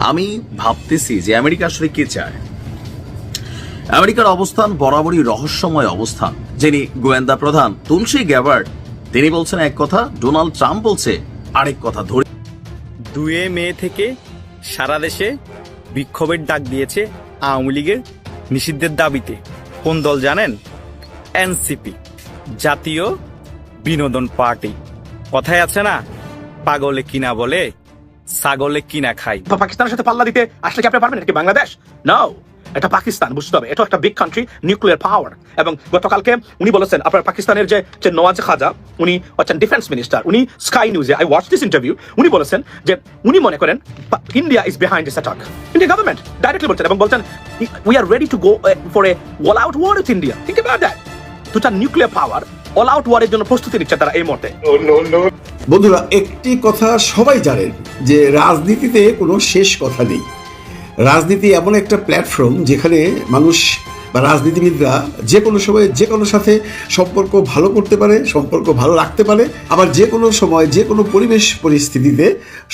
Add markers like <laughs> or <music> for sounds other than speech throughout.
আমি ভাবতেছি যে আমেরিকা আসলে কি চায়। আমেরিকার অবস্থান বরাবরই রহস্যময় অবস্থান। যিনি গোয়েন্দা প্রধান তুলসী গ্যাবার্ড তিনি বলছেন এক কথা, ডোনাল্ড ট্রাম্প বলছে আরেক কথা ধরে। দুয়ে মে থেকে সারা দেশে বিক্ষোভের ডাক দিয়েছে আওয়ামী লীগের নিষিদ্ধের দাবিতে। কোন দল জানেন? এনসিপি, জাতীয় বিনোদন পার্টি। কথায় আছে না, পাগলে কিনা বলে? ছাগলে কিনা খাই? বা পাকিস্তানের সাথে পাল্লা দিতে আসলে কি আপনি পারবেন? এটা কি বাংলাদেশ? নাও এটা পাকিস্তান বুঝতে হবে। এটা একটা বিগ কান্ট্রি নিউক্লিয়ার পাওয়ার এবং গতকালকে উনি বলেছেন আপনার পাকিস্তানের যে যে নওয়াজ খাজা উনি হচ্ছেন ডিফেন্স মিনিস্টার উনি স্কাই নিউজে আই ওয়াচ দিস ইন্টারভিউ উনি বলেছেন যে উনি মনে করেন India is behind this attack India government directly বলছেন এবং বলছেন we are ready to go for a all out war with India think about that দুটা নিউক্লিয়ার পাওয়ার অল আউট ওয়ারের জন্য প্রস্তুতি নিচ্ছে তারা এই মুহূর্তে। বন্ধুরা, একটি কথা সবাই জানেন যে রাজনীতিতে কোনো শেষ কথা নেই। রাজনীতি এমন একটা প্ল্যাটফর্ম যেখানে মানুষ বা রাজনীতিবিদরা যে কোনো সময় যে কোনো সাথে সম্পর্ক ভালো করতে পারে, সম্পর্ক ভালো রাখতে পারে, আবার যে কোনো সময় যে কোনো পরিবেশ পরিস্থিতিতে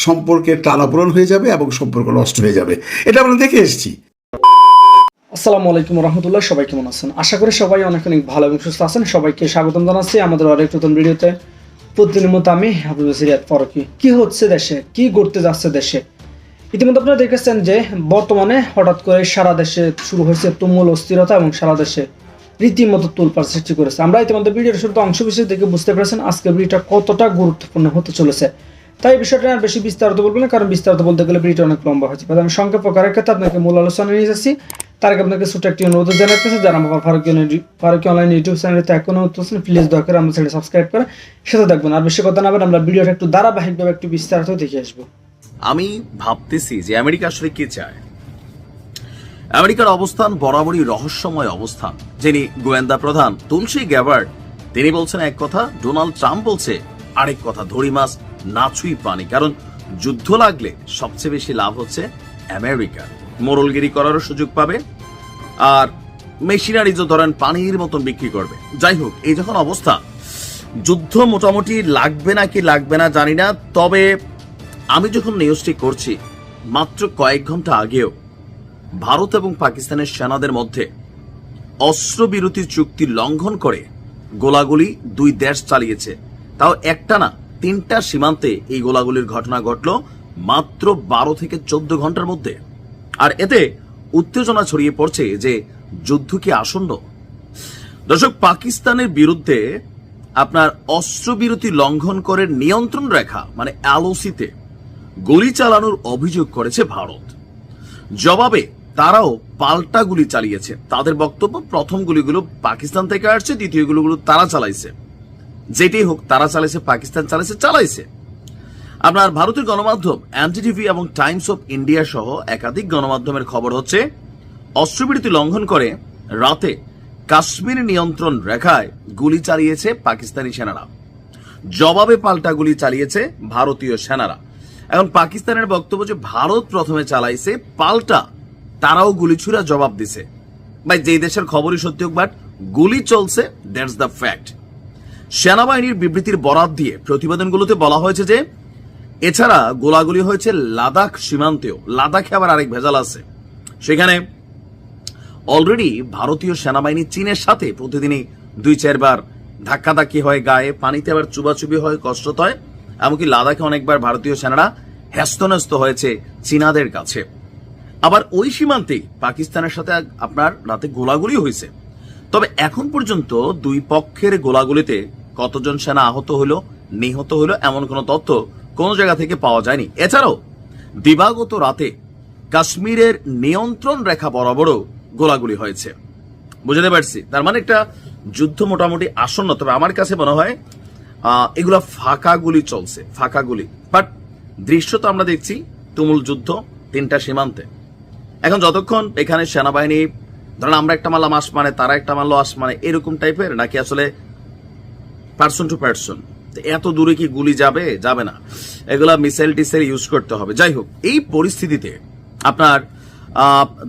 সম্পর্কের টানাপোড়ন হয়ে যাবে এবং সম্পর্ক নষ্ট হয়ে যাবে। এটা আমরা দেখে এসেছি। আসসালামু আলাইকুম রহমতুল্লাহ, সবাই কেমন আছেন? আশা করি সবাই অনেক অনেক ভালো এবং সুস্থ আছেন। সবাইকে স্বাগতম জানাচ্ছি আমাদের আরেক নতুন ভিডিওতে। প্রতিদিনের মতো আমি হাবিব সিরিয়াত ফরকি কি হচ্ছে দেশে? কি ঘটতে যাচ্ছে দেশে? ইতিমধ্যে আপনারা দেখেছেন যে বর্তমানে হঠাৎ করে সারা দেশে শুরু হয়েছে তুমুল অস্থিরতা এবং সারা দেশে রীতিমতো তুলপার সৃষ্টি করেছে। আমরা ইতিমধ্যে ভিডিওর শুরুতে অংশ বিশেষ দেখে বুঝতে পেরেছেন আজকের ভিডিওটা কতটা গুরুত্বপূর্ণ হতে চলেছে। তাই বিষয়টা আর বেশি বিস্তারিত বলব না, কারণ বিস্তারিত বলতে গেলে ভিডিওটা অনেক লম্বা হয়েছে আমি সংক্ষেপ করার ক্ষেত্রে আপনাকে মূল আলোচনা নিয়ে যাচ্ছি। তার আগে আপনাকে ছোট একটি অনুরোধ জানাতেছে যারা আমার ফারুকি ফারুকি অনলাইন ইউটিউব চ্যানেলতে এখনও হচ্ছেন প্লিজ দয়া করে আমরা চ্যানেল সাবস্ক্রাইব করে সাথে দেখবেন আর বেশি কথা না বলে আমরা ভিডিওটা একটু ধারাবাহিকভাবে একটু বিস্তারিত দেখে আসব। আমি ভাবতেছি যে আমেরিকা আসলে কি চায়? আমেরিকার অবস্থান বরাবরই রহস্যময় অবস্থান। যিনি গোয়েন্দা প্রধান তুলসী গ্যাবার্ড তিনি বলছেন এক কথা, ডোনাল্ড ট্রাম্প বলছে, আরেক কথা ধরি মাছ নাচুই পানি, কারণ যুদ্ধ লাগলে সবচেয়ে বেশি লাভ হচ্ছে আমেরিকা মোরলগিরি করারও সুযোগ পাবে। আর মেশিনারি যে ধরেন পানির মতন বিক্রি করবে। যাই হোক, এই যখন অবস্থা, যুদ্ধ মোটামুটি লাগবে না কি লাগবে না জানি না, তবে আমি যখন নিউজটি করছি, মাত্র কয়েক ঘণ্টা আগেও ভারত এবং পাকিস্তানের সেনাদের মধ্যে অস্ত্রবিরতি চুক্তি লঙ্ঘন করে গোলাগুলি দুই দেশ চালিয়েছে। তাও একটা না, তিনটা সীমান্তে এই গোলাগুলির ঘটনা ঘটল মাত্র বারো থেকে চোদ্দ ঘণ্টার মধ্যে। আর এতে উত্তেজনা ছড়িয়ে পড়ছে যে যুদ্ধ কি আসন্ন? দর্শক, পাকিস্তানের বিরুদ্ধে আপনার অস্ত্রবিরতি লঙ্ঘন করে নিয়ন্ত্রণ রেখা মানে অ্যালোসিতে গুলি চালানোর অভিযোগ করেছে ভারত। জবাবে তারাও পাল্টা গুলি চালিয়েছে। তাদের বক্তব্য, প্রথম গুলিগুলো পাকিস্তান থেকে আসছে, দ্বিতীয় গুলিগুলো তারা চালাইছে। যেটি হোক, তারা চালাইছে, পাকিস্তান চালাইছে চালাইছে। আপনার ভারতের গণমাধ্যম এনটিটিভি এবং টাইমস অফ ইন্ডিয়া সহ একাধিক গণমাধ্যমের খবর হচ্ছে, অস্ত্রবিরতি লঙ্ঘন করে রাতে কাশ্মীর নিয়ন্ত্রণ রেখায় গুলি চালিয়েছে পাকিস্তানি সেনারা। জবাবে পাল্টা গুলি চালিয়েছে ভারতীয় সেনারা। এখন পাকিস্তানের বক্তব্য যে ভারত প্রথমে চালাইছে, পাল্টা তারাও গুলি ছুড়া জবাব দিছে। ভাই, যেই দেশের খবরই সত্যি হোক, বাট গুলি চলছে দ্যাটস দ্য ফ্যাক্ট সেনাবাহিনীর বিবৃতির বরাত দিয়ে প্রতিবেদনগুলোতে বলা হয়েছে যে এছাড়া গোলাগুলি হয়েছে লাদাখ সীমান্তেও। লাদাখে আবার আরেক ভেজাল আছে। সেখানে অলরেডি ভারতীয় সেনাবাহিনী চীনের সাথে প্রতিদিনই দুই চারবার ধাক্কাধাক্কি হয় গায়ে, পানিতে আবার চুবাচুবি হয়, কষ্ট হয়। এমনকি লাদাখে অনেকবার ভারতীয় সেনারা হ্যাস্তন্যস্ত হয়েছে চীনাদের কাছে। আবার ওই সীমান্তেই পাকিস্তানের সাথে আপনার রাতে গোলাগুলি হয়েছে। তবে এখন পর্যন্ত দুই পক্ষের গোলাগুলিতে কতজন সেনা আহত হলো, নিহত হলো, এমন কোনো তথ্য কোনো জায়গা থেকে পাওয়া যায়নি। এছাড়াও, দিবাগত রাতে কাশ্মীরের নিয়ন্ত্রণ রেখা বরাবরও গোলাগুলি হয়েছে। বুঝতে পারছি? তার মানে একটা যুদ্ধ মোটামুটি আসন্ন, তবে আমার কাছে মনে হয় এগুলা ফাঁকা গুলি চলছে, ফাঁকা গুলি। বাট দৃশ্য তো আমরা দেখছি, তুমুল যুদ্ধ, তিনটা সীমান্তে। এখন যতক্ষণ এখানে সেনাবাহিনী, ধরেন আমরা একটা মারলাম আসমানে, তারা একটা মারলো আসমানে, এরকম টাইপের নাকি আসলে পার্সন টু পার্সন এত দূরে কি গুলি যাবে? যাবে না। এগুলা মিসাইল টিসাইল ইউজ করতে হবে। যাই হোক, এই পরিস্থিতিতে আপনার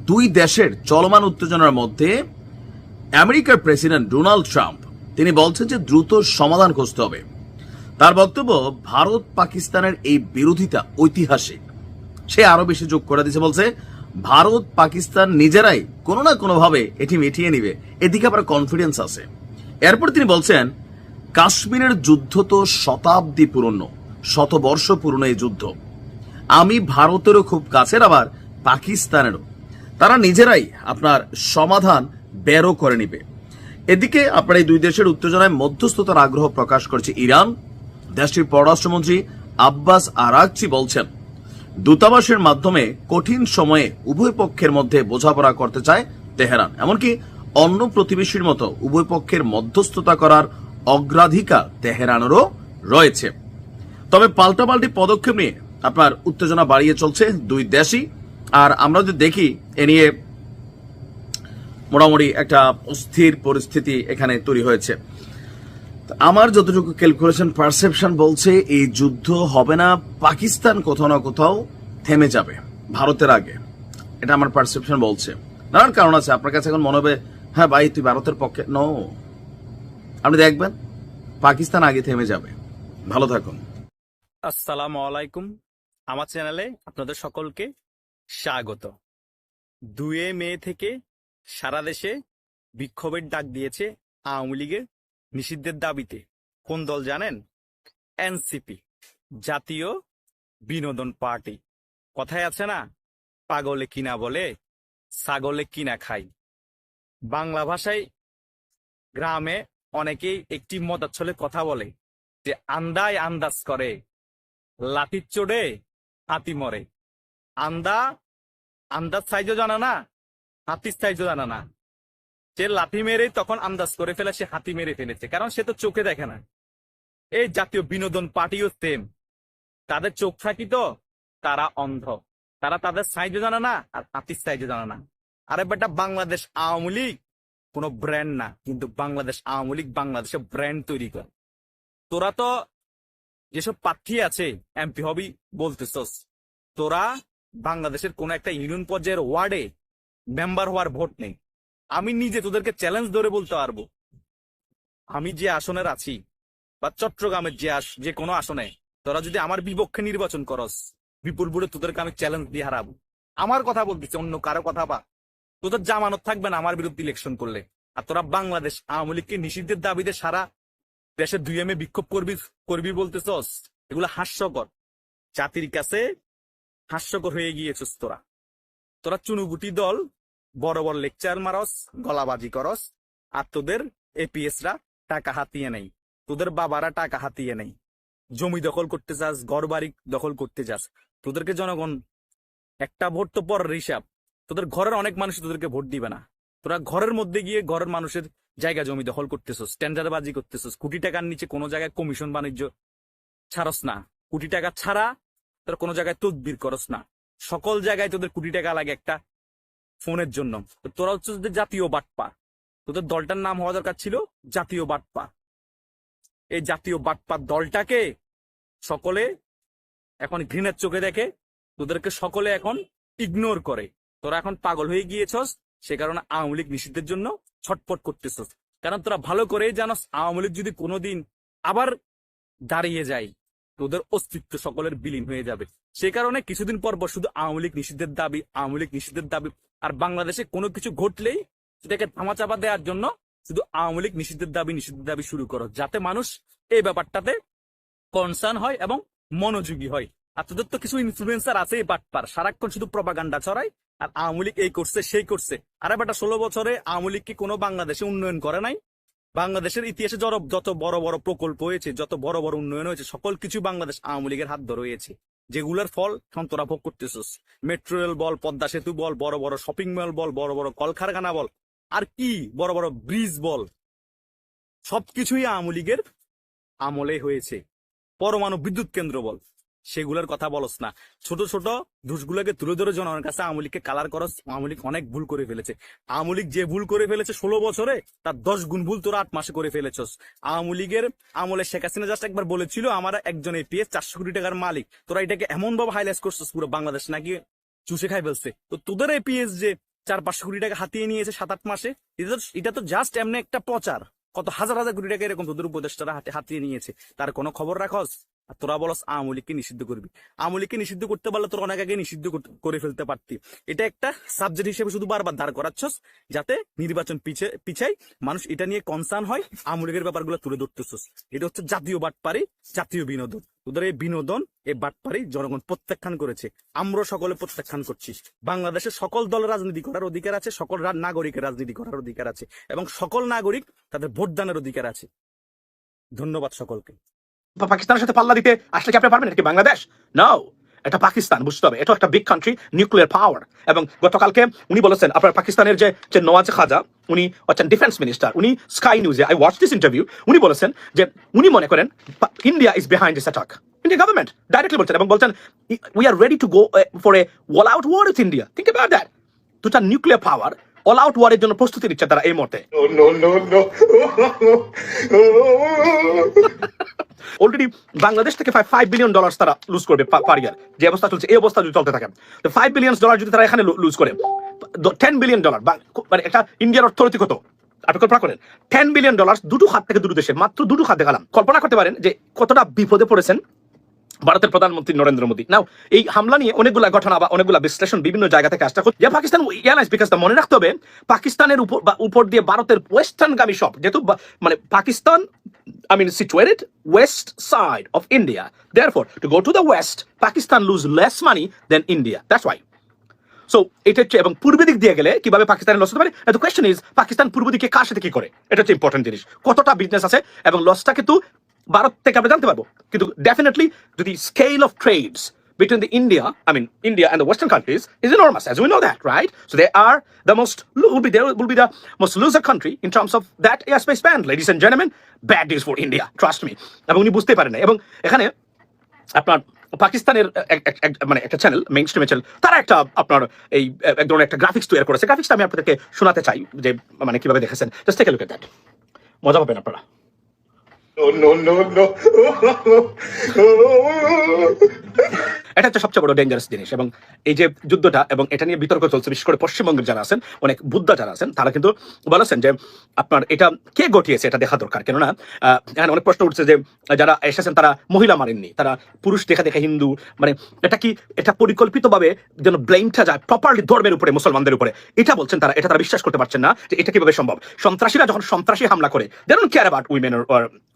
দুই দেশের চলমান উত্তেজনার মধ্যে আমেরিকার প্রেসিডেন্ট ডোনাল্ড ট্রাম্প, তিনি বলছেন যে দ্রুত সমাধান খুঁজতে হবে। তার বক্তব্য, ভারত পাকিস্তানের এই বিরোধিতা ঐতিহাসিক। সে আরও বেশি যোগ করে দিয়েছে, বলছে, ভারত, পাকিস্তান নিজেরাই কোনো না কোনো ভাবে এটি মিটিয়ে নিবে। এদিকে আবার কনফিডেন্স আছে। এরপর তিনি বলছেন কাশ্মীরের যুদ্ধ তো শতাব্দী পুরনো, শতবর্ষ পুরনো এই যুদ্ধ। আমি ভারতেরও খুব কাছের, আবার পাকিস্তানেরও। তারা নিজেরাই আপনার সমাধান বেরো করে নিবে। এদিকে আপনার এই দুই দেশের উত্তেজনায় মধ্যস্থতার আগ্রহ প্রকাশ করেছে ইরান। দেশটির পররাষ্ট্রমন্ত্রী আব্বাস আরাকচি বলছেন, দূতাবাসের মাধ্যমে কঠিন সময়ে উভয় পক্ষের মধ্যে বোঝাপড়া করতে চায় তেহরান। এমনকি অন্য প্রতিবেশীর মতো উভয় পক্ষের মধ্যস্থতা করার অগ্রাধিকার তেহরানেরও রয়েছে। তবে পাল্টাপাল্টি পদক্ষেপ নিয়ে আপনার উত্তেজনা বাড়িয়ে চলছে দুই দেশই। আর আমরা যদি দেখি, এ নিয়ে মোটামুটি একটা অস্থির পরিস্থিতি এখানে তৈরি হয়েছে। আমার যতটুকু ক্যালকুলেশন পারসেপশন বলছে, এই যুদ্ধ হবে না, পাকিস্তান কোথাও না কোথাও থেমে যাবে, ভারতের আগে। এটা আমার পারসেপশন বলছে। নানান কারণ আছে, আপনার কাছে এখন মনে হবে হ্যাঁ ভাই, তুই ভারতের পক্ষে নো আপনি দেখবেন, পাকিস্তান আগে থেমে যাবে। ভালো থাকুন। আসসালামু আলাইকুম। আমার চ্যানেলে আপনাদের সকলকে স্বাগত। দুয়ে মে থেকে সারা দেশে বিক্ষোভের ডাক দিয়েছে আওয়ামী লীগের নিষিদ্ধের দাবিতে। কোন দল জানেন? এনসিপি, জাতীয় বিনোদন পার্টি। কথায় আছে না, পাগলে কিনা বলে, ছাগলে কিনা খাই বাংলা ভাষায় গ্রামে অনেকেই একটি মতাচ্ছলে কথা বলে যে আন্দায় আন্দাজ করে লাঠির চোড়ে হাতি মরে। আন্দা, আন্দাজ সাইজও জানা না, হাতির সাইজও জানা না। সে লাঠি মেরে তখন আন্দাজ করে ফেলে, সে হাতি মেরে ফেলেছে, কারণ সে তো চোখে দেখে না। এই জাতীয় বিনোদন পার্টিও সেম তাদের চোখ থাকি তো, তারা অন্ধ। তারা তাদের সাইজও জানে না, আর হাতির সাইজও জানে না। আরে বেটা, বাংলাদেশ আওয়ামী লীগ কোনো ব্র্যান্ড না, কিন্তু বাংলাদেশ, আওয়ামী লীগ বাংলাদেশে ব্র্যান্ড তৈরি করে। তোরা তো যেসব প্রার্থী আছে, এমপি হবি বলতেছস, তোরা বাংলাদেশের কোন একটা ইউনিয়ন পর্যায়ের ওয়ার্ডে মেম্বার হওয়ার ভোট নেই। আমি নিজে তোদেরকে চ্যালেঞ্জ ধরে বলতে পারব। আমি যে আসনের আছি, বা চট্টগ্রামের যে আস, যে কোনো আসনে, তোরা যদি আমার বিপক্ষে নির্বাচন করস, বিপুল বুড়ে তোদেরকে আমি চ্যালেঞ্জ দিয়ে হারাবো। আমার কথা বলতেছি, অন্য কারও কথা বা তোদের জামানত থাকবে না আমার বিরুদ্ধে ইলেকশন করলে। আর তোরা বাংলাদেশ আওয়ামী লীগকে নিষিদ্ধের দাবিতে সারা দেশে দুই এমে বিক্ষোভ করবি করবি বলতেছস। এগুলো হাস্যকর। জাতির কাছে হাস্যকর হয়ে গিয়েছিস তোরা। তোরা চুনুগুটি দল, বড় বড় লেকচার মারস, গলাবাজি করস, আর তোদের এপিএস রা টাকা হাতিয়ে নেই। তোদের বাবারা টাকা হাতিয়ে নেই। জমি দখল করতে চাস ঘর বাড়ি দখল করতে চাস তোদেরকে জনগণ, একটা ভোট তো পরের হিসাব। তোদের ঘরের অনেক মানুষ তোদেরকে ভোট দিবে না। তোরা ঘরের মধ্যে গিয়ে ঘরের মানুষের জায়গা জমি দখল করতেছস বাজি করতেছস, কোটি টাকার নিচে কোনো জায়গায় কমিশন বাণিজ্য ছাড়স না। কোটি টাকা ছাড়া তোরা কোনো জায়গায় তদবির করস না। সকল জায়গায় তোদের কোটি টাকা লাগে একটা ফোনের জন্য। তোরা হচ্ছে তোদের জাতীয় বাটপা। তোদের দলটার নাম হওয়া দরকার ছিল জাতীয় বাটপা। এই জাতীয় বাটপা দলটাকে সকলে এখন ঘৃণের চোখে দেখে, তোদেরকে সকলে এখন ইগনোর করে। তোরা এখন পাগল হয়ে গিয়েছস? সে কারণে আওয়ামী লীগ নিষিদ্ধের জন্য ছটপট করতেছস। কারণ তোরা ভালো করেই জানোস, আওয়ামী লীগ যদি কোনোদিন আবার দাঁড়িয়ে যায়, তোদের অস্তিত্ব সকলের বিলীন হয়ে যাবে। সে কারণে কিছুদিন পর পর শুধু আওয়ামী লীগ নিষিদ্ধের দাবি, আওয়ামী লীগ নিষিদ্ধের দাবি, আর বাংলাদেশে কোনো কিছু ঘটলেই সেটাকে ধামাচাপা দেওয়ার জন্য শুধু আওয়ামী লীগ নিষিদ্ধের দাবি নিষিদ্ধের দাবি শুরু করো, যাতে মানুষ এই ব্যাপারটাতে কনসার্ন হয় এবং মনোযোগী হয়। আর তোদের তো কিছু ইনফ্লুয়েন্সার আছে বাটপার, সারাক্ষণ শুধু প্রপাগান্ডা ছড়ায় আর আওয়ামী লীগ এই করছে, সেই করছে। আরে বেটা, ষোলো বছরে আওয়ামী লীগ কি কোনো বাংলাদেশে উন্নয়ন করে নাই? বাংলাদেশের ইতিহাসে যত বড় বড় প্রকল্প হয়েছে, যত বড় বড় উন্নয়ন হয়েছে, সকল কিছু বাংলাদেশ আওয়ামী লীগের হাত ধরে হয়েছে। যেগুলোর ফল এখন তোরা ভোগ করতেছিস। মেট্রো রেল বল, পদ্মা সেতু বল, বড় বড় শপিং মল বল, বড় বড় কলকারখানা বল, আর কি বড় বড় ব্রিজ বল, সবকিছুই আওয়ামী লীগের আমলে হয়েছে। পরমাণু বিদ্যুৎ কেন্দ্র বল সেগুলোর কথা বলস না। ছোট ছোট দোষগুলোকে তুলে ধরে জনগণের কাছে আওয়ামী লীগকে কালার করস। আওয়ামী লীগ অনেক ভুল করে ফেলেছে। আওয়ামী লীগ যে ভুল করে ফেলেছে ষোলো বছরে, তার দশ গুণ ভুল তোরা আট মাসে করে ফেলেছস। আওয়ামী লীগের আমলে শেখ হাসিনা জাস্ট একবার বলেছিল, আমার একজন এপিএস চারশো কোটি টাকার মালিক। তোরা এটাকে এমন ভাবে হাইলাইট করছিস পুরো বাংলাদেশ নাকি চুষে খাই ফেলছে? তো তোদের এপিএস যে চার, পাঁচশো কোটি টাকা হাতিয়ে নিয়েছে সাত, আট মাসে, এটা তো- এটা তো জাস্ট এমনি একটা প্রচার। কত হাজার হাজার কোটি টাকা এরকম তোদের উপদেষ্টারা হাতে হাতিয়ে নিয়েছে। তার কোনো খবর রাখস? আর তোরা বলস আওয়ামী লীগকে নিষিদ্ধ করবি। আওয়ামী লীগকে নিষিদ্ধ করতে পারলে তোর অনেক আগে নিষিদ্ধ করে ফেলতে পারতি। এটা একটা সাবজেক্ট হিসেবে শুধু বারবার দাঁড় করাচ্ছস, যাতে নির্বাচন পিছে পিছাই মানুষ এটা নিয়ে কনসার্ন হয় আওয়ামী লীগের ব্যাপারগুলো তুলে ধরতেছস। এটা হচ্ছে জাতীয় বাটপারি, জাতীয় বিনোদন। তোদের এই বিনোদন, এই বাটপারি জনগণ প্রত্যাখ্যান করেছে। আমরা সকলে প্রত্যাখ্যান করছি। বাংলাদেশে সকল দল রাজনীতি করার অধিকার আছে, সকল নাগরিকের রাজনীতি করার অধিকার আছে, এবং সকল নাগরিক তাদের ভোটদানের অধিকার আছে। ধন্যবাদ সকলকে। পাকিস্তানের সাথে পাল্লা দিতে আসলে কি আপনি পারবেন? এটা কি বাংলাদেশ? নাও এটা পাকিস্তান, বুঝতে হবে। এটা একটা বিগ কান্ট্রি নিউক্লিয়ার পাওয়ার এবং গতকালকে উনি বলেছেন, আপনার পাকিস্তানের যে যে নওয়াজ খাজা, উনি হচ্ছেন ডিফেন্স মিনিস্টার উনি স্কাই নিউজে আই ওয়াচ দিস ইন্টারভিউ উনি বলেছেন যে, উনি মনে করেন India is behind this attack India government directly বলছেন এবং বলছেন we are ready to go for a all out war with India think about that দুটা নিউক্লিয়ার পাওয়ার অল আউট ওয়ারের জন্য প্রস্তুতি নিচ্ছে তারা এই মুহূর্তে। অলরেডি বাংলাদেশ থেকে ফাইভ বিলিয়ন ডলার তারা লুজ করবে পার ইয়ার যে অবস্থা চলছে এই অবস্থা যদি চলতে থাকে তো ফাইভ বিলিয়ন ডলার যদি তারা এখানে লুজ করে টেন বিলিয়ন ডলার মানে একটা ইন্ডিয়ার অর্থনীতি কত? আপনি কল্পনা করেন টেন বিলিয়ন ডলার দুটো হাত থেকে দুটো দেশের মাত্র দুটো খাত দেখালাম। কল্পনা করতে পারেন যে কতটা বিপদে পড়েছেন ভারতের প্রধানমন্ত্রী নরেন্দ্র মোদী নাও এই হামলা নিয়ে অনেকগুলা ঘটনা বা অনেকগুলা বিশ্লেষণ বিভিন্ন জায়গা থেকে আসতে যে পাকিস্তান এয়ারলাইন্স বিকাশ মনে রাখতে হবে পাকিস্তানের উপর উপর দিয়ে ভারতের ওয়েস্টার্নগামী সব যেহেতু মানে Pakistan I mean, situated west side of India. Therefore, to go to the west, Pakistan lose less money than India. That's why. So এটা হচ্ছে এবং পূর্ব দিক দিয়ে গেলে কীভাবে পাকিস্তানের লস হতে পারে কোয়েশ্চেন ইজ পাকিস্তান পূর্ব দিকে কার সাথে কি করে এটা হচ্ছে ইম্পর্টেন্ট জিনিস কতটা বিজনেস আছে এবং লসটা কিন্তু ভারত থেকে আমরা জানতে পারব। কিন্তু ডেফিনেটলি যদি scale of trades between the India I mean India and western countries is enormous as we know that right so they are the most will be they be the most lose a country in terms of that air space ban ladies and জেনমেন bad news for India trust me এবং উনি বুঝতে পারেন এবং এখানে আপনার পাকিস্তানের মানে একটা চ্যানেল মেইন স্ট্রিমের চ্যানেল তারা একটা আপনার এই, এক ধরনের একটা গ্রাফিক্স তৈরি করেছে। গ্রাফিক্সটা আমি আপনাদেরকে শোনাতে চাই, যে মানে কীভাবে দেখেছেন। জাস্ট থেকে লুক দ্যাট মজা পাবেন আপনারা। Oh, no, no, no, no. <laughs> এটা হচ্ছে সবচেয়ে বড় ডেঞ্জারাস জিনিস। এবং এই যে যুদ্ধটা এবং এটা নিয়ে বিতর্ক চলছে, বিশেষ করে পশ্চিমবঙ্গের যারা আছেন, অনেক বুদ্ধা যারা আছেন, তারা কিন্তু বলেছেন যে, আপনার এটা কে ঘটিয়েছে এটা দেখা দরকার। কেননা এখানে অনেক প্রশ্ন উঠছে যে, যারা এসেছেন তারা মহিলা মারেননি, তারা পুরুষ দেখা দেখা হিন্দু মানে এটা কি, এটা পরিকল্পিতভাবে যেন ব্লেমটা যায় প্রপারলি ধর্মের উপরে, মুসলমানদের উপরে? এটা বলছেন তারা, এটা তারা বিশ্বাস করতে পারছেন না যে এটা কীভাবে সম্ভব? সন্ত্রাসীরা যখন সন্ত্রাসী হামলা করে they don't care about women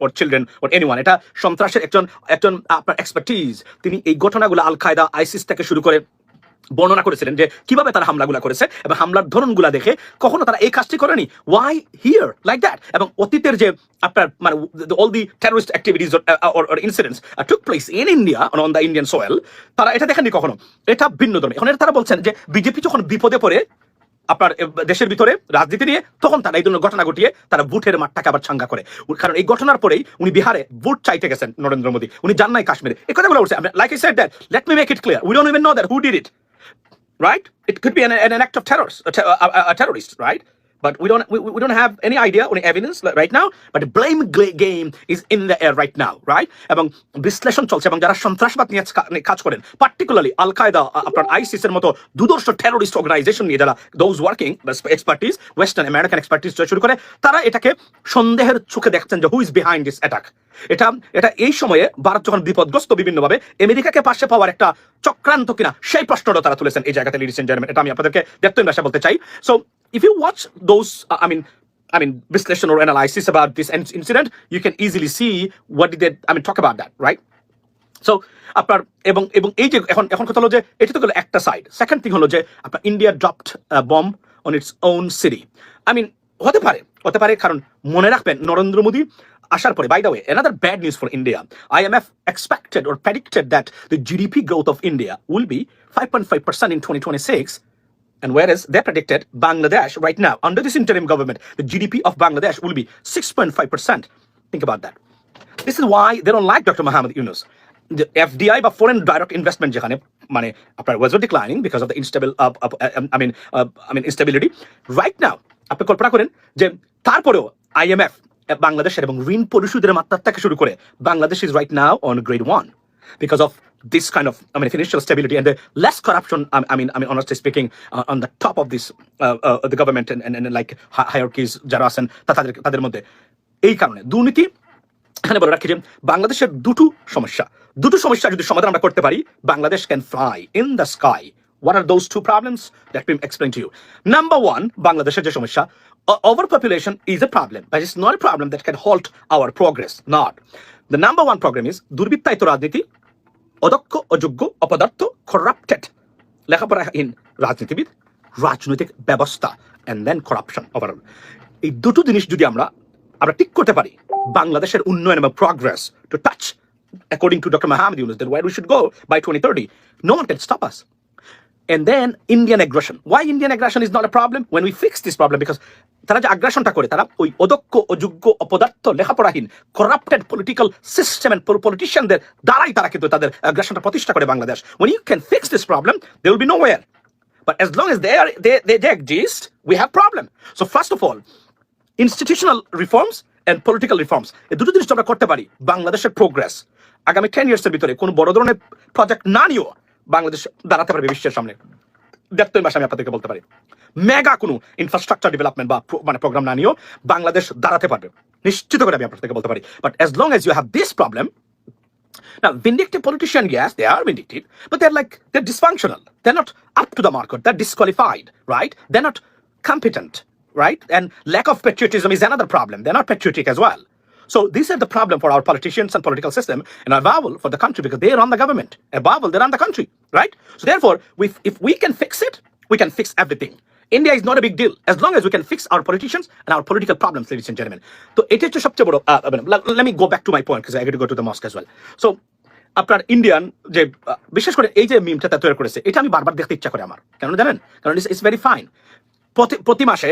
or children or anyone এটা সন্ত্রাসের একজন একজন আপনার এক্সপার্টিজ তিনি এই ঘটনাগুলো আল কায়দা আইসিস থেকে শুরু করে বর্ণনা করেছিলেন যে কীভাবে তারা হামলাগুলো করেছে এবং হামলার ধরনগুলো দেখে কখনো তারা এই কাজটি করেনি। ওয়াই হিয়ার লাইক দ্যাট এবং অতীতের যে আপনার মানে all the terrorist activities incidents took place in India on the Indian soil তারা এটা দেখেনি কখনো? এটা ভিন্ন ধরনের। এখন এটা তারা বলছেন যে বিজেপি যখন বিপদে পড়ে আপনার দেশের ভিতরে রাজনীতি নিয়ে তখন তারা এই ধরনের ঘটনা ঘটিয়ে তারা বুথের মাঠটাকে আবার ছাঙ্গা করে। কারণ এই ঘটনার পরেই উনি বিহারে বুট চাইতে গেছেন নরেন্দ্র মোদী। উনি যান নাই কাশ্মীরে। কথা কথাগুলো বলছে like I said that let me make it clear we don't even know that who did it right It could an act of terrorist of But we don't we, we don't have any idea or any evidence right now. But the blame game is in the air right now, right? এবং বিশ্লেষণ চলছে এবং যারা সন্ত্রাসবাদ নিয়ে কাজ করেন particularly আল কায়দা আপনার আইসিস এর মতো দুদর্শ টেরোরিস্ট অর্গানাইজেশন নিয়ে যারা those working expertise western American expertise শুরু করে তারা এটাকে সন্দেহের চোখে দেখছেন যে who is behind this attack এটা এটা এই সময়ে ভারত যখন বিপদগ্রস্ত বিভিন্নভাবে আমেরিকাকে পাশে পাওয়ার একটা চক্রান্ত কিনা সেই প্রশ্নটা তারা তুলেছেন এই জায়গাতে লিডিস এন্ড এটা আমি আপনাদেরকে দেখতেন ভাষা বলতে চাই so If you watch those I mean I mean, বিশ্লেষণ or analysis about this in- incident, you can easily see what did they, I mean, talk about that, right? So আপনার এবং এবং এই যে এখন এখন কথা হলো যে এটা তো গেলো একটা সাইড সেকেন্ড থিং হলো যে আপনার India dropped bomb on its own city I mean হতে পারে হতে পারে কারণ মনে রাখবেন নরেন্দ্র মোদী আসার পরে by the way another bad news for India IMF expected or predicted that the GDP growth of India will be 5.5% in 2026 and whereas they predicted Bangladesh right now, under this interim government, the GDP of Bangladesh will be 6.5%. Think about that. This is why they don't like Dr. Muhammad Yunus. The FDI বা foreign direct investment যেখানে মানে আপনার was declining because of the instable uh, uh, uh, I mean uh, I mean instability right now আপনি কল্পনা করেন যে তারপরেও IMF বাংলাদেশের এবং ঋণ পরিশোধের মাত্রা থেকে শুরু করে Bangladesh is right now on grade one because of this kind of I mean financial stability and the less corruption I, mean I mean honestly speaking uh, on the top of this uh, uh, the government and, and, and like hi- hierarchies যারা আছেন তাদের তাদের মধ্যে এই কারণে দুর্নীতি এখানে বলে রাখি যে বাংলাদেশের দুটো সমস্যা দুটো সমস্যা যদি সমাধান আমরা করতে পারি Bangladesh can fly in the sky What are those two problems? Let me explain to you. Number one, যে সমস্যা overpopulation is a problem, but it's not a problem that can halt our progress. Not. The number one problem is দুর্বৃত্তায়িত রাজনীতি অদক্ষ অযোগ্য অপদার্থ corrupted লেখাপড়াহীন রাজনীতিবিদ রাজনৈতিক ব্যবস্থা and then corruption overall এই দুটো জিনিস যদি আমরা আমরা ঠিক করতে পারি বাংলাদেশের উন্নয়ন এবং progress to touch according to Dr. Mohammed Yunus, that where we should go by 2030, no one can stop us. And then Indian aggression. Why Indian aggression is not a problem? When we fix this problem, because তারা যে আগ্রাসনটা করে তারা ওই অদক্ষ অযোগ্য অপদার্থ লেখাপড়াহীন corrupted political system and পলিটিশিয়ানদের দ্বারাই তারা কিন্তু তাদের আগ্রাসনটা প্রতিষ্ঠা করে Bangladesh when you can fix this problem there will be nowhere but as long as they are they, they, they exist we have problem so first of all institutional reforms and political reforms এই দুটো জিনিস আমরা করতে পারি বাংলাদেশের progress আগামী ten years এর ভিতরে কোনো বড় ধরনের প্রজেক্ট না নিয়েও বাংলাদেশ দাঁড়াতে পারবে বিশ্বের সামনে দেখতে মাসে আমি আপনাদেরকে বলতে পারি মেগা কোনো ইনফ্রাস্ট্রাকচার ডেভেলপমেন্ট বা মানে প্রোগ্রাম না নিয়েও বাংলাদেশ দাঁড়াতে পারবে নিশ্চিত করে আমি আপনাদেরকে বলতে পারি but as long as you have this problem Now, vindictive politician, yes, they are vindictive, but they're like they're dysfunctional. They're not up to the mark. They're disqualified, right? They're not competent, right? And lack of patriotism is another problem. They're not patriotic as well. So these are the problem for our politicians and political system, and a for the country because they run the government. A they run the country, right? So therefore, we, if we can fix it, we can fix everything. India is not a big deal as we can fix our politicians and our political problems, ladies and gentlemen. So it is just সবচেয়ে বড়, uh, go back to my point because I got to go to the mosque as well. So আপনার Indian যে বিশেষ করে এই যে মিমটা তা তৈরি করেছে এটা আমি বারবার দেখতে ইচ্ছা করে আমার কেন জানেন কারণ ইটস ভেরি ফাইন প্রতি মাসে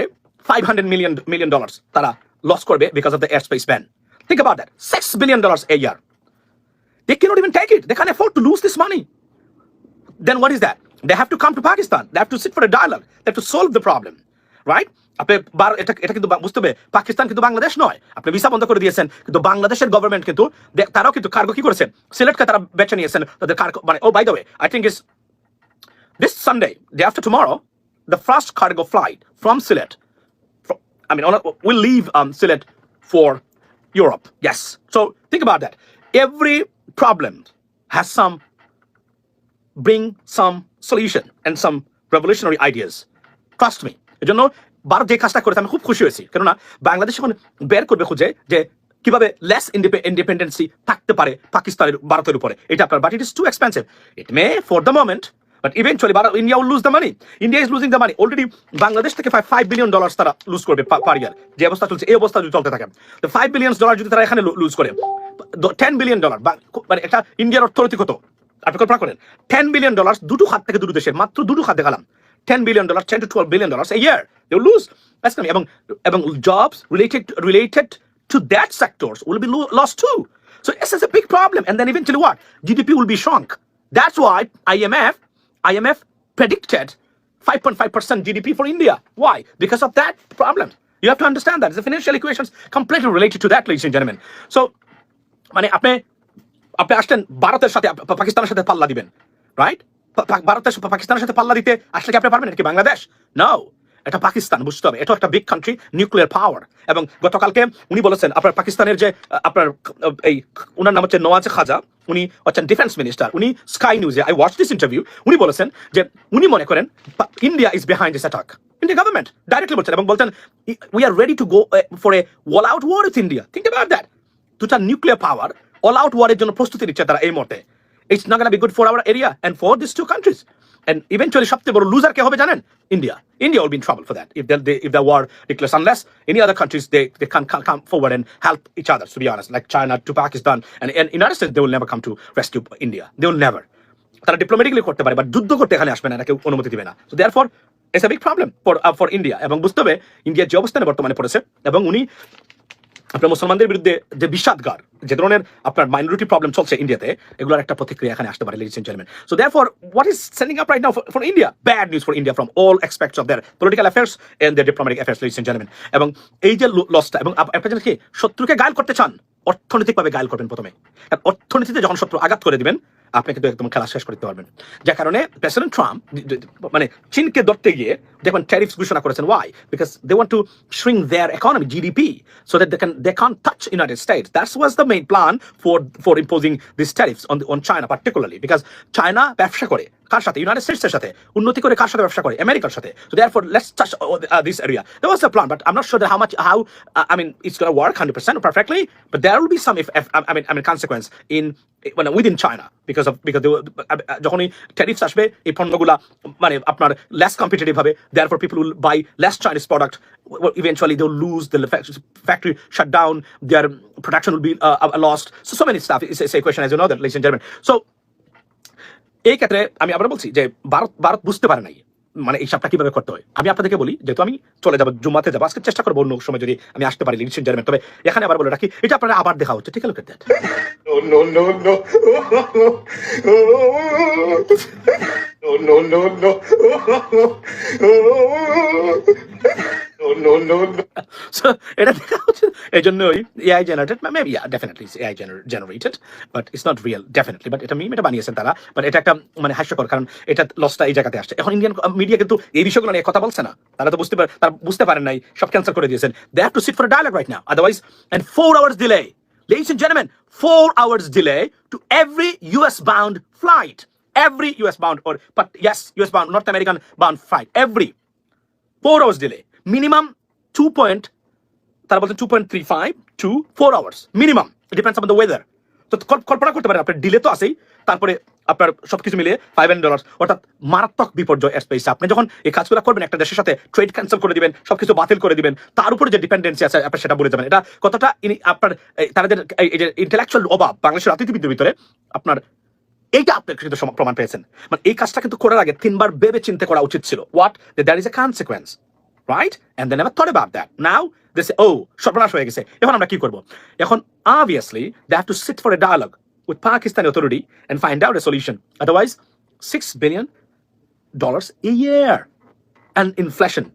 five hundred million million dollar তারা লস করবে because of the air space ban think about that six billion dollar a year they can't even take it they can afford to lose this money then what is that? They have to come to Pakistan. They have to sit for a dialogue. They have to solve the problem. Right? আপনি বার এটা এটা কিন্তু বা- বুঝতে হবে পাকিস্তান কিন্তু বাংলাদেশ নয় আপনি ভিসা বন্ধ করে দিয়েছেন কিন্তু বাংলাদেশের গভর্নমেন্ট কিন্তু দে- তারাও কিন্তু কার্গো কি করেছে সিলেটকে তারা বেছে নিয়েছেন তাদের কার্গো মানে ও by the way I think is this Sunday, day after tomorrow, the first cargo flight from Sylhet, fro- I mean, on a- we'll um, Europe. Yes. So think about that. Every problem has some bring some solution and some revolutionary ideas. Trust me. এজন্য ভারত যে কাজটা করেছে আমি খুব খুশি হয়েছি কেননা বাংলাদেশ এখন বের করবে খুঁজে যে কীভাবে লেস ইন্ডিপেন্ডেন্সি থাকতে পারে পাকিস্তানের ভারতের উপরে এটা আপনার but it is too expensive it may for the moment but eventually Bharat India will lose the money India is losing the money already Bangladesh থেকে ফাইভ বিলিয়ন ডলার তারা লুজ করবে পার ইয়ার যে অবস্থা চলছে এই অবস্থা যদি চলতে থাকে তো ফাইভ বিলিয়ন ডলার যদি তারা এখানে লুজ করে টেন বিলিয়ন ডলার মানে একটা ইন্ডিয়ার অর্থনৈতিক কত আপনি কল্পনা করেন টেন বিলিয়ন ডলার দুটো খাত থেকে দুটো দেশের মাত্র দুটো খাতে গেলাম ten billion dollar ten to twelve billion dollar a year they lose এবং এবং jobs related related that sectors will be lo- lost too. So this is a big problem. And then eventually what? GDP will be shrunk. That's why IMF, IMF predicted 5.5% GDP for India. Why? Because of that problem. You have to understand that. The financial equations completely related to that, ladies and gentlemen. So মানে আপনি আসলেন ভারতের সাথে পাকিস্তানের সাথে পাল্লা দিবেন right ভারতের পাকিস্তানের সাথে পাল্লা দিতে আসলে কি আপনি পারবেন এটা কি বাংলাদেশ নাও এটা পাকিস্তান বুঝতে হবে এটা একটা বিগ কান্ট্রি নিউক্লিয়ার পাওয়ার এবং গতকালকে উনি বলেছেন আপনার পাকিস্তানের যে আপনার এই ওনার নাম হচ্ছে নওয়াজ খাজা উনি হচ্ছেন ডিফেন্স মিনিস্টার উনি স্কাই নিউজে আই ওয়াচ দিস ইন্টারভিউ উনি বলেছেন যে, উনি মনে করেন India is behind this attack India government directly বলছেন এবং বলছেন we are ready to go for a all out war with India think about that দুটা নিউক্লিয়ার পাওয়ার অল আউট ওয়ারের জন্য প্রস্তুতি নিচ্ছে তারা এই মুহূর্তে। It's not gonna be good for our area and for this two countries and eventually সবচেয়ে বড় লুজার কে হবে জানেন? India India will be in trouble for that if they if the war declares unless any other countries they they can come forward and help each other to be honest like China to Pakistan and and United States they will never come to rescue India they will never তারা diplomatically করতে পারে but যুদ্ধ করতে এখানে আসবে না না কেউ অনুমতি দিবে না। So therefore it's a big problem for for India এবং বুঝতে হবে ইন্ডিয়ার যে অবস্থানে বর্তমানে পড়েছে, এবং উনি আপনার মুসলমানদের বিরুদ্ধে যে বিষাদগার, যে ধরনের আপনার মাইনরিটি প্রবলেম চলছে ইন্ডিয়াতে এগুলোর একটা প্রতিক্রিয়া এখানে আসতে পারে ladies and gentleman so therefore what is sending up right now for India bad news for India from all expects of their political affairs and their diplomatic affairs ladies and gentleman এবং এই যে লসটা এবং আপনার শত্রুকে Gael করতে চান, অর্থনৈতিকভাবে গায়েল করবেন প্রথমে। অর্থনীতিতে যখন শত্রু আঘাত করে দিবেন আপনি কিন্তু একদম খেলা শেষ করতে পারবেন যার কারণে প্রেসিডেন্ট ট্রাম্প মানে চীনকে ধরতে গিয়ে দেখবেন ট্যারিফস ঘোষণা করেছেন why because they want to their economy GDP so that they can they can't touch United States. That was the main plan for for imposing these tariffs on the, on China particularly because China ব্যবসা করে কার সাথে United স্টেটসের সাথে উন্নতি করে কার সাথে ব্যবসা করে আমেরিকার সাথে therefore let's touch uh, this area there was a plan but I'm not sure that how much how uh, I mean it's going to work 100% perfectly but there will be some if, if I mean consequence in মানে within China because because they uh, যখনই tariffs আসবে এই পণ্যগুলা মানে আপনার less competitive হবে therefore people will buy less Chinese product well, eventually they'll lose the factory shut down their production will be uh, uh, lost so so many stuff it's, it's a question as you know that ladies and gentlemen so এই ক্ষেত্রে আমি আবার বলছি যে ভারত ভারত বুঝতে পারে নাই মানে এই সাপটা কীভাবে করতে হয় আমি আপনাদেরকে বলি যেহেতু আমি চলে যাব জুম্মাতে যাব আজকে চেষ্টা করব অন্য সময় যদি আমি আসতে পারি লিডস জার্মেন তবে এখানে আবার বলে রাখি এটা আপনারা আবার দেখা হচ্ছে ঠিক আছে no, no, no, no. So <laughs> এটা দেখা হচ্ছে এই জন্যই AI generated maybe definitely AI generated but it's not real definitely but এটা মিম এটা বানিয়েছেন তারা বাট এটা একটা মানে হাস্যকর কারণ এটা লসটা এই জায়গাতে আসছে এখন ইন্ডিয়ান মিডিয়া কিন্তু এই বিষয়গুলো নিয়ে কথা বলছে না তারা তো বুঝতে পারে তারা বুঝতে পারেন নাই সব ক্যান্সেল করে দিয়েছেন they have to sit for dialogue right now otherwise and four hours delay four hours delay to every US bound flight. Every US bound, or but yes, US bound, North flight. Every four hours delay. Minimum two point, তারা বলছেন two point three five to four hours minimum depends on the weather তো কল- কল্পনা করতে পারেন আপনার delay তো আছেই তারপরে আপনার সবকিছু মিলিয়ে ফাইভ হান্ড্রেড ডলার অর্থাৎ মারাত্মক বিপর্যয় স্পেস আপনি যখন এই কাজগুলো করবেন একটা দেশের সাথে ট্রেড ক্যান্সেল করে দিবেন সবকিছু বাতিল করে দিবেন তার উপরে যে ডিপেন্ডেন্সি আছে আপনি সেটা বলে যাবেন। এটা কতটা আপনার তাদের এই যে ইন্টেলেকচুয়াল অভাব বাংলাদেশের রাজনীতিবিদদের ভিতরে আপনার এইটা আপনি কিন্তু প্রমাণ পেয়েছেন। মানে এই কাজটা কিন্তু করার আগে তিনবার ভেবে চিন্তা করা উচিত ছিল। What there is a consequence right and they never thought about that now they say ও সর্বনাশ হয়ে গেছে এখন আমরা কি করব এখন obviously they have to sit for a dialogue with Pakistani authority and find out a solution otherwise 6 billion dollars a year and inflation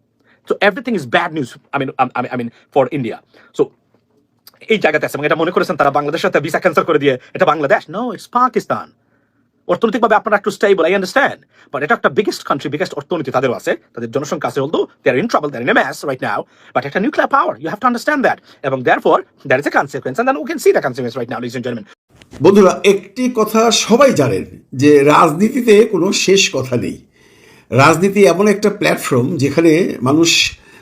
so everything is bad news i mean um, I mean, I mean for India so এই জায়গাতে আছে এবং এটা মনে করেছেন তারা বাংলাদেশের সাথে ভিসা ক্যান্সেল করে দিয়ে এটা বাংলাদেশ নো ইটস পাকিস্তান অর্থনৈতিকভাবে আপনারা একটু স্টেবল আই আন্ডারস্ট্যান্ড বাট এটা একটা বিগেস্ট কান্ট্রি বিগেস্ট অর্থনীতি তাদেরও আছে, তাদের জনসংখ্যা আছে although they are in trouble they are in mess right now but একটা nuclear power you have to understand that এবং therefore that is a consequence and then we can see the right now and gentleman বন্ধুরা, একটি কথা সবাই জানেন, যে রাজনীতিতে কোনো শেষ কথা নেই। রাজনীতি এমন একটা প্ল্যাটফর্ম যেখানে মানুষ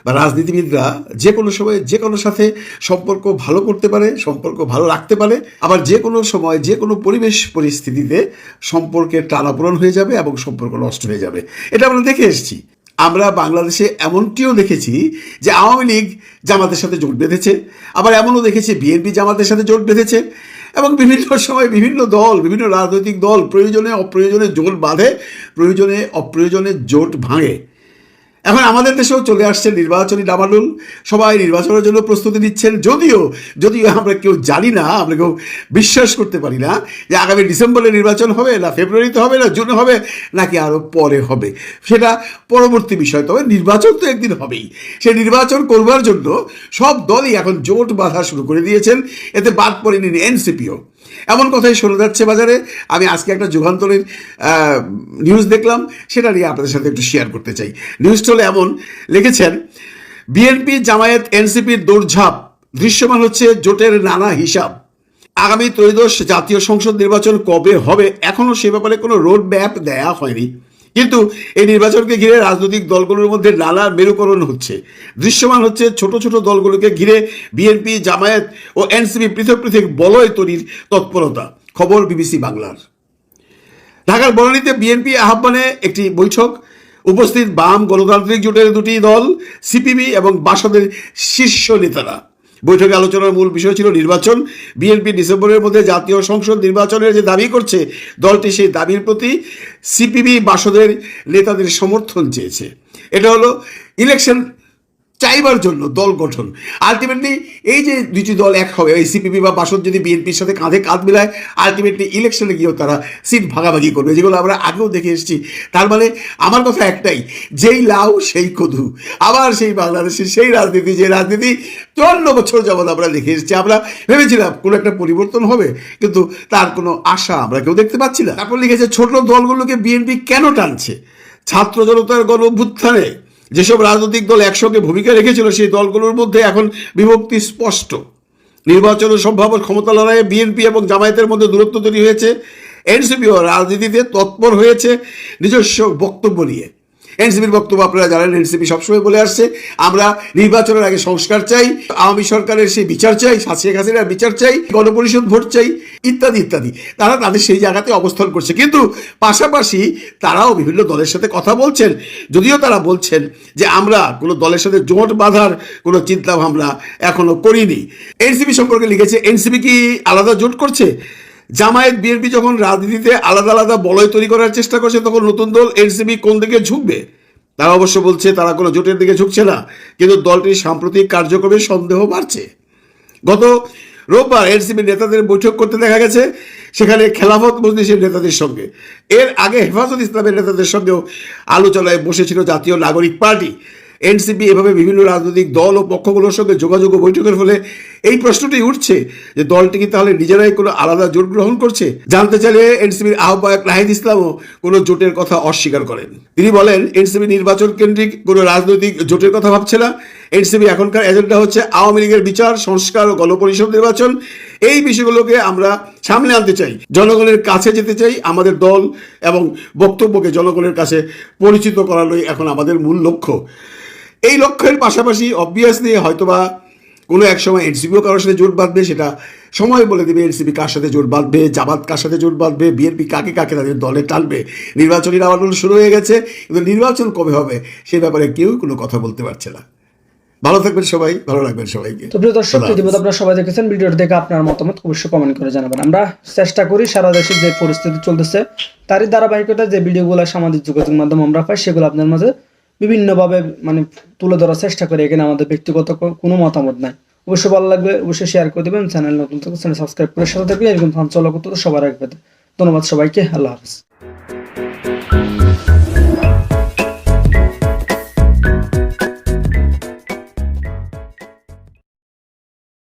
বা রাজনীতিবিদরা যে কোনো সময় যে কোনো সাথে সম্পর্ক ভালো করতে পারে, সম্পর্ক ভালো রাখতে পারে, আবার যে কোনো সময় যে কোনো পরিবেশ পরিস্থিতিতে সম্পর্কের টানাপূরণ হয়ে যাবে এবং সম্পর্ক নষ্ট হয়ে যাবে। এটা আমরা দেখে এসেছি। আমরা বাংলাদেশে এমনটিও দেখেছি যে আওয়ামী লীগ জামাতের সাথে জোট বেঁধেছে, আবার এমনও দেখেছি বিএনপি জামাতের সাথে জোট বেঁধেছে এবং বিভিন্ন সময় বিভিন্ন দল, বিভিন্ন রাজনৈতিক দল প্রয়োজনে অপ্রয়োজনে জোট বাঁধে, প্রয়োজনে অপ্রয়োজনে জোট ভাঙে। এখন আমাদের দেশেও চলে আসছে নির্বাচনী ডামাডোল সবাই নির্বাচনের জন্য প্রস্তুতি নিচ্ছেন। যদিও যদিও আমরা কেউ জানি না, আমরা কেউ বিশ্বাস করতে পারি না যে আগামী ডিসেম্বরে নির্বাচন হবে না ফেব্রুয়ারিতে হবে না, জুনে হবে নাকি আরও পরে হবে। সেটা পরবর্তী বিষয়। তবে নির্বাচন তো একদিন হবেই। সে নির্বাচন করবার জন্য সব দলই এখন জোট বাঁধা শুরু করে দিয়েছেন। এতে বাদ পড়েনি এনসিপিও। এমন কথাই শোনা যাচ্ছে বাজারে। আমি আজকে একটা যুগান্তরের নিউজ দেখলাম, সেটা নিয়ে আপনাদের সাথে একটু শেয়ার করতে চাই। নিউজটা হলো এমন, লিখেছেন বিএনপি জামায়াত এনসিপির দৌড়ঝাঁপ, দৃশ্যমান হচ্ছে জোটের নানা হিসাব। আগামী ত্রয়োদশ জাতীয় সংসদ নির্বাচন কবে হবে? এখনও সে ব্যাপারে কোনো রোড ম্যাপ দেয়া হয়নি। কিন্তু এই নির্বাচনকে ঘিরে রাজনৈতিক দলগুলোর মধ্যে নানা মেরুকরণ হচ্ছে। দৃশ্যমান হচ্ছে ছোট ছোট দলগুলোকে ঘিরে বিএনপি, জামায়াত ও এনসিপি পৃথক পৃথক বলয় তৈরির তৎপরতা। খবর বিবিসি বাংলার। ঢাকার বনানীতে বিএনপি আহ্বানে একটি বৈঠক। উপস্থিত বাম গণতান্ত্রিক জোটের দুটি দল, সিপিবি এবং বাসদের শীর্ষ নেতারা। বৈঠকে আলোচনার মূল বিষয় ছিল নির্বাচন। বিএনপি ডিসেম্বরের মধ্যে জাতীয় সংসদ নির্বাচনের যে দাবি করছে, দলটি সেই দাবির প্রতি সিপিবি বাসদের নেতাদের সমর্থন চেয়েছে। এটা হলো ইলেকশন চাইবার জন্য দল গঠন। আলটিমেটলি এই যে দুটি দল এক হবে, এই সিপিপি বা বাসদ যদি বিএনপির সাথে কাঁধে কাঁধ মিলায় আলটিমেটলি ইলেকশনে গিয়েও তারা সিট ভাগাভাগি করবে, যেগুলো আমরা আগেও দেখে এসেছি। তার মানে আমার কথা একটাই, যেই লাউ, সেই কদু। আবার সেই বাংলাদেশের সেই রাজনীতি, যে রাজনীতি চুয়ান্ন বছর যাবৎ আমরা দেখে এসেছি। আমরা ভেবেছিলাম কোনো একটা পরিবর্তন হবে, কিন্তু তার কোনো আশা আমরা কেউ দেখতে পাচ্ছি না। তারপর লিখেছে, ছোট দলগুলোকে বিএনপি কেন টানছে? ছাত্র জনতার গণ অভ্যুত্থানে যেসব রাজনৈতিক দল একসঙ্গে ভূমিকা রেখেছিল, সেই দলগুলোর মধ্যে এখন বিভক্তি স্পষ্ট। নির্বাচন সম্ভাব্য ক্ষমতা লড়াইয়ে বিএনপি এবং জামায়াতের মধ্যে দূরত্ব তৈরি হয়েছে। এনসিপিও রাজনীতিতে তৎপর হয়েছে নিজস্ব বক্তব্য নিয়ে। এনসিপির বক্তব্য আপনারা জানেন, এনসিপি সবসময় বলে আসছে, আমরা নির্বাচনের আগে সংস্কার চাই, আওয়ামী সরকারের সেই বিচার চাই শেখ হাসিনার বিচার চাই, গণপরিষদ ভোট চাই, ইত্যাদি ইত্যাদি। তারা তাদের সেই জায়গাতে অবস্থান করছে। কিন্তু পাশাপাশি তারাও বিভিন্ন দলের সাথে কথা বলছেন। যদিও তারা বলছেন যে আমরা কোনো দলের সাথে জোট বাঁধার কোনো চিন্তা ভাবনা এখনও করিনি। এনসিপি সম্পর্কে লিখেছে, এনসিপি কি আলাদা জোট করছে? জামায়াত বিএনপি যখন রাজনীতিতে আলাদা আলাদা বলয় তৈরি করার চেষ্টা করছে, তখন নতুন দল এনসিপি কোন দিকে ঝুঁকবে? তারা অবশ্য বলছে, তারা কোনো জোটের দিকে ঝুঁকছে না, কিন্তু দলটির সাম্প্রতিক কার্যক্রমে সন্দেহ বাড়ছে। গত রোববার এনসিপি নেতাদের বৈঠক করতে দেখা গেছে, সেখানে খেলাফত মজলিসের নেতাদের সঙ্গে। এর আগে হেফাজত ইসলামের নেতাদের সঙ্গেও আলোচনায় বসেছিল জাতীয় নাগরিক পার্টি। এনসিপি এভাবে বিভিন্ন রাজনৈতিক দল ও পক্ষগুলোর সঙ্গে যোগাযোগ ও বৈঠকের ফলে এই প্রশ্নটি উঠছে যে দলটি কি তাহলে নিজেরাই কোনো আলাদা জোট গ্রহণ করছে? জানতে চাইলে এনসিপির আহ্বায়ক নাহিদ ইসলামও কোনো জোটের কথা অস্বীকার করেন। তিনি বলেন, এনসিপি নির্বাচন কেন্দ্রিক কোনো রাজনৈতিক জোটের কথা ভাবছে না। এনসিপি এখনকার এজেন্ডা হচ্ছে আওয়ামী লীগের বিচার, সংস্কার ও গণপরিষদ নির্বাচন। এই বিষয়গুলোকে আমরা সামনে আনতে চাই। জনগণের কাছে যেতে চাই, আমাদের দল এবং বক্তব্যকে জনগণের কাছে পরিচিত করানোই এখন আমাদের মূল লক্ষ্য। এই লক্ষ্যের পাশাপাশি অবভিয়াসলি হয়তোবা কোনো এক সময় এনসিপিও কারোর সাথে জোট বাঁধবে সেটা সময় বলে দেবে এনসিপি কার সাথে জোট বাঁধবে জামাত কার সাথে জোট বাঁধবে বিএনপি কাকে কাকে তাদের দলে টানবে। নির্বাচনী আন্দোলন শুরু হয়ে গেছে কিন্তু নির্বাচন কবে হবে সে ব্যাপারে কেউ কোনো কথা বলতে পারছে না। ভালো থাকবেন সবাই ভালো রাখবেন সবাইকে। তো প্রিয় দর্শক ইতিমধ্যে আপনারা সবাই দেখেছেন ভিডিওটি দেখে আপনার মতামত অবশ্যই কমেন্ট করে জানাবেন। আমরা চেষ্টা করি সারা দেশে যে পরিস্থিতি চলতেছে তারই ধারাবাহিকতা যে ভিডিওগুলো সামাজিক যোগাযোগ মাধ্যমে আমরা পাই সেগুলো আপনার মাঝে বিভিন্নভাবে মানে তুলে ধরার চেষ্টা করি। এখানে আমাদের ব্যক্তিগত কোনো মতামত নাই। অবশ্যই ভালো লাগবে, অবশ্যই শেয়ার করে দেবেন। চ্যানেল নতুন থাকলে চ্যানেল সাবস্ক্রাইব করে সাথে থাকবে এরকম ফান চলা করতে সবাই আগে ধন্যবাদ সবাইকে, আল্লাহ হাফিজ।